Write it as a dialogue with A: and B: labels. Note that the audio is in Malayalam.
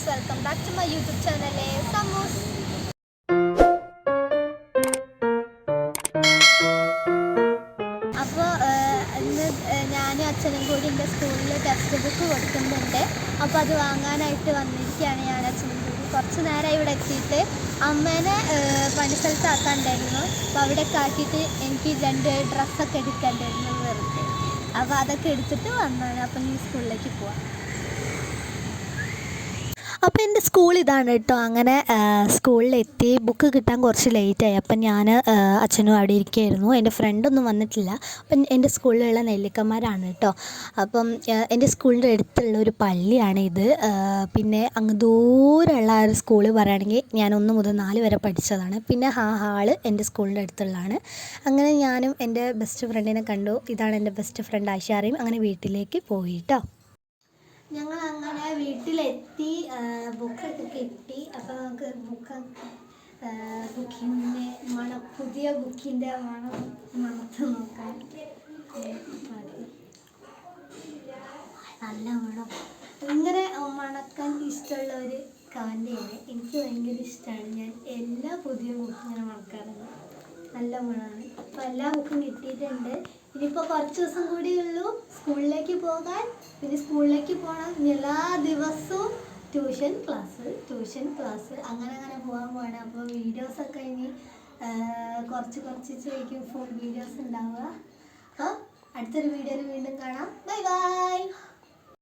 A: Guys welcome back to my YouTube ചാനലെ സമൂസ് അപ്പോൾ ഇന്ന് ഞാനും അച്ഛനും കൂടി എന്റെ സ്കൂളിൽ ടെക്സ്റ്റ് ബുക്ക് കൊടുക്കുന്നുണ്ട്. അപ്പോൾ അത് വാങ്ങാനായിട്ട് വന്നിരിക്കുകയാണ് ഞാൻ അച്ഛനും കൂടി. കുറച്ച് നേരം ഇവിടെ എത്തിയിട്ട് അമ്മേനെ പണിസ്ഥലത്ത് ആക്കാണ്ടായിരുന്നു അപ്പോൾ അവിടെയൊക്കെ ആക്കിയിട്ട് എനിക്ക് രണ്ട് ഡ്രസ്സൊക്കെ എടുക്കേണ്ടായിരുന്നു വെറുതെ. അപ്പോൾ അതൊക്കെ എടുത്തിട്ട് വന്നാണ്. അപ്പം നീ സ്കൂളിലേക്ക് പോവാം. അപ്പോൾ എന്റെ സ്കൂൾ ഇതാണ് കേട്ടോ അങ്ങനെ സ്കൂളിലെത്തി ബുക്ക് കിട്ടാൻ കുറച്ച് ലേറ്റായി അപ്പം ഞാൻ അച്ഛനും അവിടെ ഇരിക്കുകയായിരുന്നു എന്റെ ഫ്രണ്ടൊന്നും വന്നിട്ടില്ല. അപ്പം എന്റെ സ്കൂളിലുള്ള നെല്ലിക്കന്മാരാണ് കേട്ടോ അപ്പം എന്റെ സ്കൂളിന്റെ അടുത്തുള്ള ഒരു പള്ളിയാണ് ഇത്. പിന്നെ അങ്ങ് ദൂരമുള്ള ഒരു സ്കൂൾ പറയുകയാണെങ്കിൽ ഞാൻ ഒന്ന് മുതൽ നാല് വരെ പഠിച്ചതാണ്. പിന്നെ ആ ഹാൾ എന്റെ സ്കൂളിന്റെ അടുത്തുള്ളതാണ്. അങ്ങനെ ഞാനും എന്റെ ബെസ്റ്റ് ഫ്രണ്ടിനെ കണ്ടു. ഇതാണ് എന്റെ ബെസ്റ്റ് ഫ്രണ്ട് ആശാറിയും അങ്ങനെ വീട്ടിലേക്ക് പോയി കേട്ടോ ഞങ്ങൾ അങ്ങനെ വീട്ടിലെത്തി ബുക്കൊക്കെ കിട്ടി. അപ്പോൾ നമുക്ക് ബുക്ക് ബുക്കിന്റെ മണം പുതിയ ബുക്കിന്റെ മണം മണത്ത് നോക്കാൻ നല്ല മണം. ഇങ്ങനെ മണക്കാൻ ഇഷ്ടമുള്ള ഒരു കാന്റെയാണ് എനിക്ക് ഭയങ്കര ഇഷ്ടമാണ് ഞാൻ എല്ലാ പുതിയ ബുക്കും ഇങ്ങനെ മണക്കാറുണ്ട്. നല്ല മണമാണ്. അപ്പോൾ എല്ലാ ബുക്കും കിട്ടിയിട്ടുണ്ട്. ഇനിയിപ്പോൾ കുറച്ച് ദിവസം കൂടി ഉള്ളൂ സ്കൂളിലേക്ക് പോകാൻ. പിന്നെ സ്കൂളിലേക്ക് പോകണം ഇനി എല്ലാ ദിവസവും ട്യൂഷൻ ക്ലാസ് ട്യൂഷൻ ക്ലാസ്. അങ്ങനെ അങ്ങനെ പോകാൻ പോവാണ്. അപ്പോൾ വീഡിയോസൊക്കെ ഇനി കുറച്ച് കുറച്ച് ചോദിക്കും ഫുൾ വീഡിയോസ് ഉണ്ടാവുക. അപ്പോൾ അടുത്തൊരു വീഡിയോയിൽ വീണ്ടും കാണാം. Bye bye